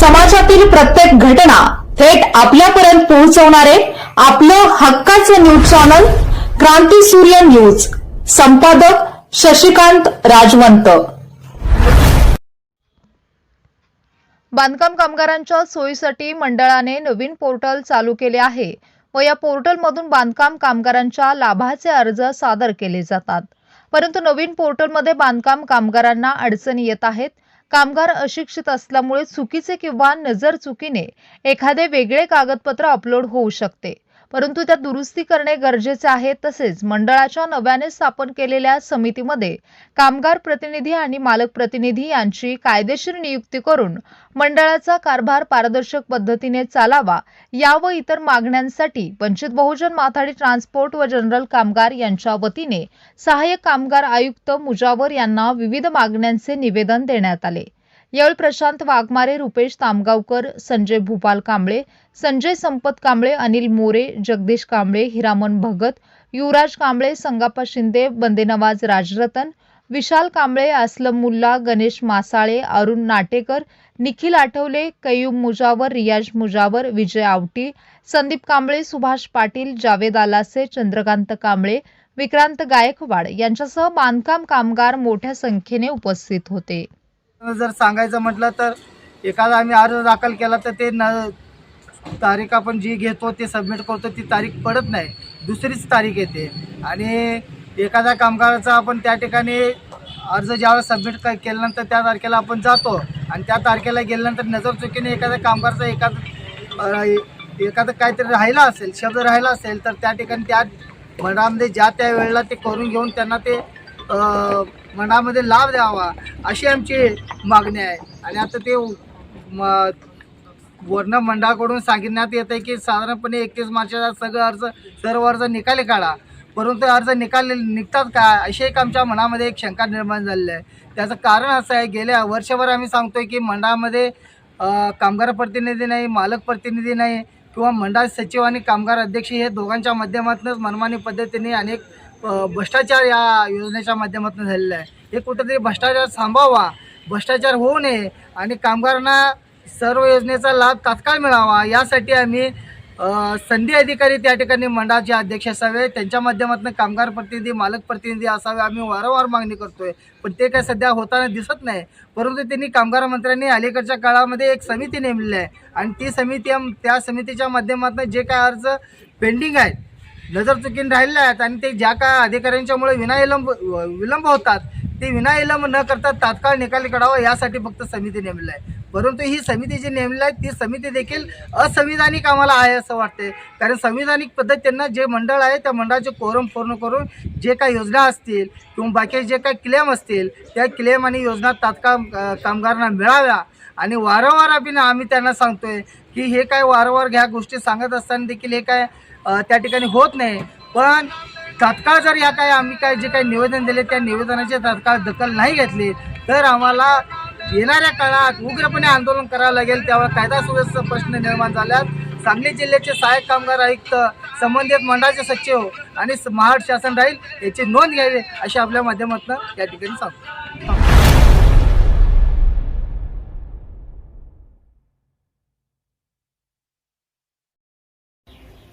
समाजातील प्रत्येक घटना थेट आपल्यापर्यंत पोहोचवणारे आपलं हक्काचं न्यूज चॅनल क्रांती सूर्य न्यूज. संपादक शशिकांत राजवंत. बांधकाम कामगारांच्या सोयीसाठी मंडळाने नवीन पोर्टल चालू केले आहे व या पोर्टलमधून बांधकाम कामगारांच्या लाभाचे अर्ज सादर केले जातात. परंतु नवीन पोर्टलमध्ये बांधकाम कामगारांना अडचणी येत आहेत. कामगार अशिक्षित असल्यामुळे चुकीचे किंवा नजर चुकीने एखादे वेगळे कागदपत्र अपलोड होऊ शकते. परंतु त्या दुरुस्ती करणे गरजेचे आहे. तसेच मंडळाच्या नव्याने स्थापन केलेल्या समितीमध्ये कामगार प्रतिनिधी आणि मालक प्रतिनिधी यांची कायदेशीर नियुक्ती करून मंडळाचा कारभार पारदर्शक पद्धतीने चालावा या व इतर मागण्यांसाठी वंचित बहुजन माथाडी ट्रान्सपोर्ट व जनरल कामगार यांच्या वतीने सहाय्यक कामगार आयुक्त मुजावर यांना विविध मागण्यांचे निवेदन देण्यात आले. यावेळी प्रशांत वाघमारे रुपेश तामगावकर संजय भूपाल कांबळे संजय संपत कांबळे अनिल मोरे जगदीश कांबळे हिरामन भगत युवराज कांबळे संगाप्पा शिंदे बंदेनवाज राजरतन विशाल कांबळे असलम मुल्ला गणेश मासाळे अरुण नाटेकर निखिल आठवले कयूम मुजावर रियाज मुजावर विजय आवटी संदीप कांबळे सुभाष पाटील जावेद आलासे चंद्रकांत कांबळे विक्रांत गायकवाड यांच्यासह बांधकाम कामगार मोठ्या संख्येने उपस्थित होते. जर सांगायचं म्हटलं तर एखादा आम्ही अर्ज दाखल केला तर ते न तारीख आपण जी घेतो ते सबमिट करतो ती तारीख पडत नाही. दुसरीच तारीख येते. आणि एखाद्या कामगाराचा आपण त्या ठिकाणी अर्ज ज्यावेळेस सबमिट क केल्यानंतर त्या तारखेला आपण जातो. आणि त्या तारखेला गेल्यानंतर नजर चुकीने एखाद्या कामगाराचा एखाद एखादं काहीतरी राहिला असेल शब्द राहिला असेल तर त्या ठिकाणी त्या मनामध्ये ज्या त्या वेळेला ते करून घेऊन त्यांना ते मंडळामध्ये लाभ द्यावा अशी आमची मागणी आहे. आणि आता ते म वर्ण मंडळाकडून सांगण्यात येत आहे की साधारणपणे एकतीस मार्चला सगळं अर्ज सर्व अर्ज निकाली काढा. परंतु अर्ज निकाल निघतात का? अशी एक आमच्या मनामध्ये एक शंका निर्माण झालेली आहे. त्याचं कारण असं आहे गेल्या वर्षभर आम्ही सांगतोय की मंडळामध्ये कामगार प्रतिनिधी नाही मालक प्रतिनिधी नाही किंवा मंडळ सचिव आणि कामगार अध्यक्ष हे दोघांच्या माध्यमातूनच मनमानी पद्धतीने अनेक भ्रष्टाचार या योजनेच्या माध्यमातून झालेला आहे. हे कुठेतरी भ्रष्टाचार थांबावा भ्रष्टाचार होऊ नये आणि कामगारांना सर्व योजनेचा लाभ तात्काळ मिळावा यासाठी आम्ही संधी अधिकारी त्या ठिकाणी मंडळाचे अध्यक्ष असावे त्यांच्या माध्यमातून कामगार प्रतिनिधी मालक प्रतिनिधी असावे आम्ही वारंवार मागणी करतोय. पण ते काय सध्या होताना दिसत नाही. परंतु त्यांनी कामगार मंत्र्यांनी अलीकडच्या काळामध्ये एक समिती नेमलेली आहे. आणि ती समिती त्या समितीच्या माध्यमातून जे काय अर्ज पेंडिंग आहेत नजर चुकीने राहिल्या आहेत आणि ते ज्या काय अधिकाऱ्यांच्यामुळे विनाविलंब विलंब होतात ते विनाविलंब न करता तात्काळ निकाली काढावा यासाठी फक्त समिती नेमलेली आहे. परंतु ही समिती जी नेमली आहे ती समिती देखील असंविधानिक आम्हाला आहे असं वाटते कारण संविधानिक पद्धतीनं जे मंडळ आहे त्या मंडळाचे कोरम पूर्ण करून जे काही योजना असतील किंवा बाकी जे काही क्लेम असतील त्या क्लेम आणि योजना तात्काळ कामगारांना मिळाव्या. आणि वारंवार आम्ही आम्ही त्यांना सांगतोय की हे काय वारंवार ह्या गोष्टी सांगत असताना देखील हे काय त्या ठिकाणी होत नाही. पण तात्काळ जर या काय आम्ही काय जे काही निवेदन दिले त्या निवेदनाची तात्काळ दखल नाही घेतली तर आम्हाला येणाऱ्या काळात उग्रपणे आंदोलन करावं लागेल. त्यावर कायदा सुव्यवस्था प्रश्न निर्माण झाल्यास सांगली जिल्ह्याचे सहाय्यक कामगार आयुक्त संबंधित मंडळाचे सचिव आणि महाड शासन राहील याची नोंद घ्यावी अशी आपल्या माध्यमातून या ठिकाणी सांगतो.